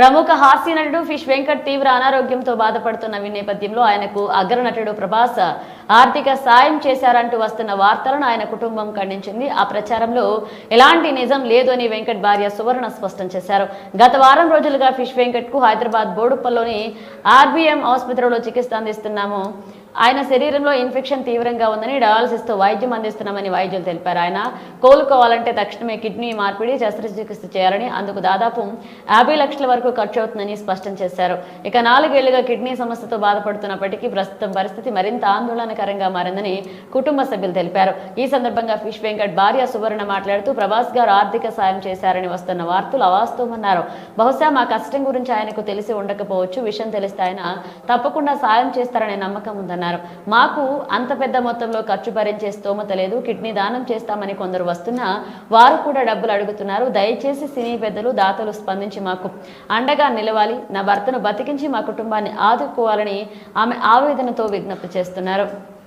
ప్రముఖ హాస్య నటుడు ఫిష్ వెంకట్ తీవ్ర అనారోగ్యంతో బాధపడుతున్న నేపథ్యంలో ఆయనకు అగ్రనటుడు ప్రభాస్ ఆర్థిక సాయం చేశారంటూ వస్తున్న వార్తలను ఆయన కుటుంబం ఖండించింది. ఆ ప్రచారంలో ఎలాంటి నిజం లేదు అని వెంకట్ భార్య సువర్ణ స్పష్టం చేశారు. గత వారం రోజులుగా ఫిష్ వెంకట్కు హైదరాబాద్ బోడుప్పల్లోని ఆర్బీఎం ఆసుపత్రిలో చికిత్స అందిస్తున్నాము. ఆయన శరీరంలో ఇన్ఫెక్షన్ తీవ్రంగా ఉందని డయాలసిస్తో వైద్యం అందిస్తున్నామని వైద్యులు తెలిపారు. ఆయన కోలుకోవాలంటే తక్షణమే కిడ్నీ మార్పిడి శస్త్రచికిత్స చేయాలని అందుకు దాదాపు యాభై లక్షల వరకు ఖర్చు అవుతుందని స్పష్టం చేశారు. ఇక నాలుగేళ్ళుగా కిడ్నీ సమస్యతో బాధపడుతున్నప్పటికీ ప్రస్తుతం పరిస్థితి మరింత ఆందోళనకరంగా మారిందని కుటుంబ సభ్యులు తెలిపారు. ఈ సందర్భంగా ఫిష్ వెంకట్ భార్య సువర్ణ మాట్లాడుతూ ప్రభాస్ గారు ఆర్థిక సాయం చేశారని వస్తున్న వార్తలు అవాస్తవమన్నారు బహుశా మా కష్టం గురించి ఆయనకు తెలిసి ఉండకపోవచ్చు. విషయం తెలిస్తే ఆయన తప్పకుండా సాయం చేస్తారనే నమ్మకం ఉందన్నారు. మాకు అంత పెద్ద మొత్తంలో ఖర్చు భరించే స్తోమత లేదు. కిడ్నీ దానం చేస్తామని కొందరు వస్తున్నా వారు కూడా డబ్బులు అడుగుతున్నారు. దయచేసి సినీ పెద్దలు దాతలు స్పందించి మాకు అండగా నిలవాలి. నా భర్తను బతికించి మా కుటుంబాన్ని ఆదుకోవాలని ఆమె ఆవేదనతో విజ్ఞప్తి చేస్తున్నారు.